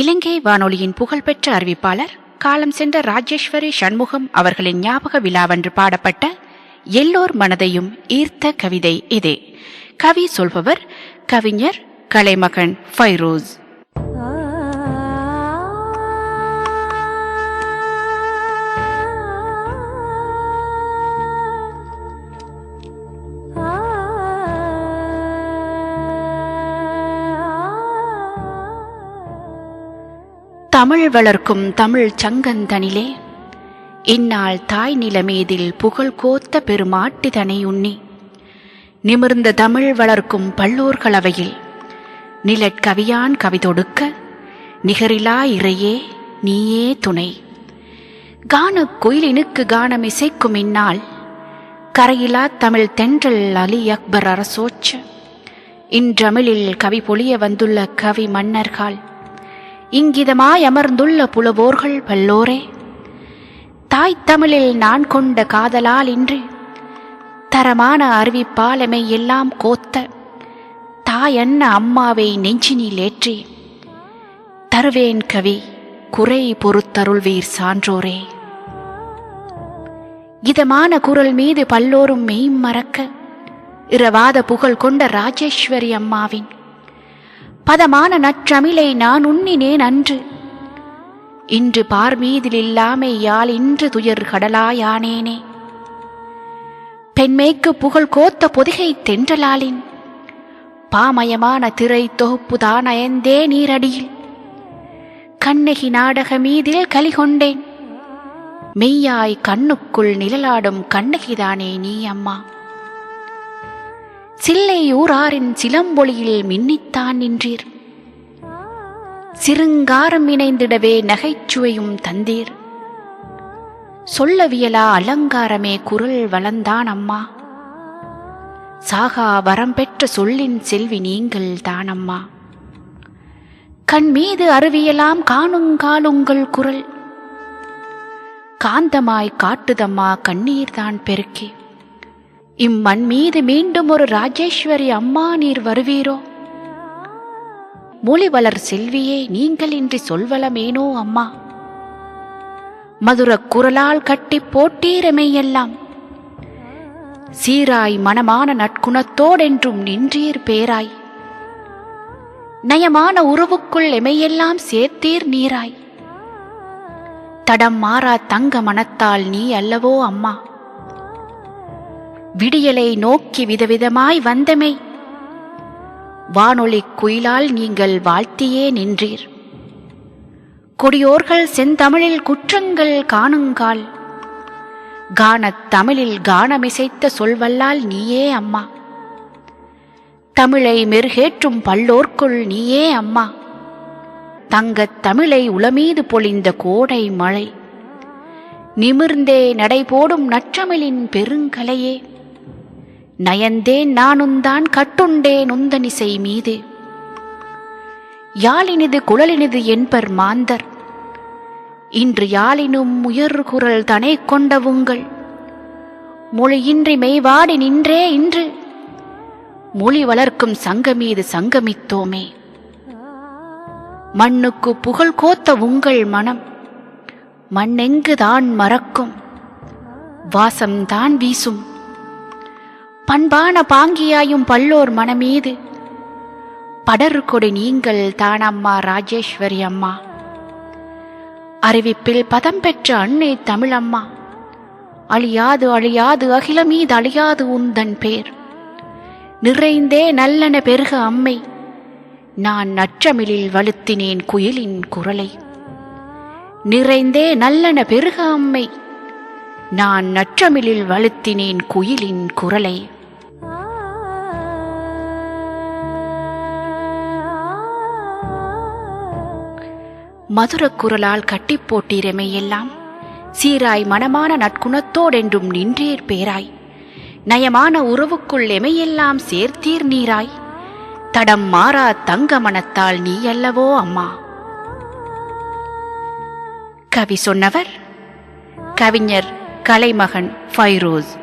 இலங்கை வானொலியின் புகழ்பெற்ற அறிவிப்பாளர் காலம் சென்ற ராஜேஸ்வரி சண்முகம் அவர்களின் ஞாபக விழாவன்று பாடப்பட்ட எல்லோர் மனதையும் ஈர்த்த கவிதை இதே. கவி சொல்பவர் கவிஞர் கலைமகன் ஃபைரோஸ். தமிழ் வளர்க்கும் தமிழ் சங்கந்தனிலே இந்நாள் தாய் நிலமீதில் புகழ் கோத்த பெருமாட்டிதனை உண்ணி நிமிர்ந்த தமிழ் வளர்க்கும் பல்லோர்களவையில் நிலட்கவியான் கவிதொடுக்க நிகரிலா இறையே நீயே துணை. கான குயிலினுக்கு கானம் இசைக்கும் இந்நாள் கரையிலா தமிழ் தென்றல் அலி அக்பர் அரசோச்சு இன்றமிழில் கவி பொழிய வந்துள்ள கவி மன்னர்கள் இங்கிதமாய் அமர்ந்துள்ள புலவோர்கள் பல்லோரே தாய் தமிழில் நான் கொண்ட காதலால் இன்று தரமான அறிவிப்பாலமை எல்லாம் கோத்த தாயன்ன அம்மாவை நெஞ்சினில் ஏற்றி தருவேன் கவி குறை பொறுத்தருள்வீர் சான்றோரே. இதமான குரல் மீது பல்லோரும் மெய் மறக்க இரவாத புகழ் கொண்ட ராஜேஸ்வரி அம்மாவின் பதமான நற்றமிழை நான் உண்ணினேன் அன்று. இன்று பார் மீதில் இல்லாமை யால் இன்று துயர் கடலாயானேனே. பெண்மேய்க்கு புகழ் கோத்த பொதிகை தென்றலாலின் பாமயமான திரை தொகுப்புதான் அயந்தே நீரடியில். கண்ணகி நாடக மீதில் கலிகொண்டேன் மெய்யாய் கண்ணுக்குள் நிழலாடும் கண்ணகிதானே நீ அம்மா. சில்லை ஊராரின் சிலம்பொழியில் மின்னித்தான் நின்றீர். சிறுங்காரம் இணைந்திடவே நகைச்சுவையும் தந்தீர். சொல்லவியலா அலங்காரமே குரல் வளர்ந்தான் அம்மா. சாகா வரம் பெற்ற சொல்லின் செல்வி நீங்கள் அம்மா. கண் மீது அறிவியலாம் காணுங்காலுங்கள் குரல். காந்தமாய் காட்டுதம்மா கண்ணீர் தான் பெருக்கி. இம்மண் மீது மீண்டும் ஒரு ராஜேஸ்வரி அம்மா நீர் வருவீரோ? மொழிவளர் செல்வியே நீங்கள் இன்றி சொல்வலமேனோ அம்மா? மதுர குரலால் கட்டி போட்டீரமையெல்லாம் சீராய் மனமான நற்குணத்தோடென்றும் நின்றீர் பேராய். நயமான உறவுக்குள் எமையெல்லாம் சேர்த்தீர் நீராய். தடம் மாறா தங்க மனத்தால் நீ அல்லவோ அம்மா? விடியலை நோக்கி விதவிதமாய் வந்தமை. வானொலி குயிலால் நீங்கள் வாழ்த்தியே நின்றீர். கொடியோர்கள் செந்தமிழில் குற்றங்கள் காணுங்கால். கானத் தமிழில் கானமிசைத்த சொல்வல்லால் நீயே அம்மா. தமிழை மெருகேற்றும் பல்லோர்க்குள் நீயே அம்மா. தங்கத் தமிழை உளமீது பொழிந்த கோடை மழை. நிமிர்ந்தே நடைபோடும் நற்றமிழின் பெருங்கலையே. நயந்தேன் நானுந்தான் கட்டுண்டேன் உந்தனிசை மீது. யாழினிது குழலினிது என்பர் மாந்தர். இன்று யாழினும் உயர் குரல் தனை கொண்ட உங்கள். மொழியின்றி மெய்வாடி நின்றே இன்று. மொழி வளர்க்கும் சங்கமீது சங்கமித்தோமே. மண்ணுக்கு புகழ் கோத்த உங்கள் மனம். மண்ணெங்குதான் மறக்கும். வாசம்தான் வீசும். பண்பான பாங்கியாயும் பல்லோர் மனமீது. படரு கொடி நீங்கள் தானம்மா ராஜேஸ்வரி அம்மா. அறிவிப்பில் பதம் பெற்ற அன்னை தமிழம்மா. அழியாது அழியாது அகிலமீது அழியாது உந்தன் பேர். நிறைந்தே நல்லன பெருக அம்மை. நான் நற்றமிழில் வலுத்தினேன் குயிலின் குரலை. நிறைந்தே நல்லன பெருக அம்மை. நான் நற்றமிழில் வலுத்தினேன் குயிலின் குரலை. மதுரக் குரலால் கட்டிப் போட்டீரமை எல்லாம். சீராய் மனமான நற்குணத்தோடென்றும் நின்றீர் பேராய். நயமான உறவுக்குள் எமையெல்லாம் சேர்த்தீர் நீராய். தடம் மாறா தங்க மனத்தால் நீ அல்லவோ அம்மா. கவி சொன்னவர் கவிஞர் கலைமகன் ஃபைரோஸ்.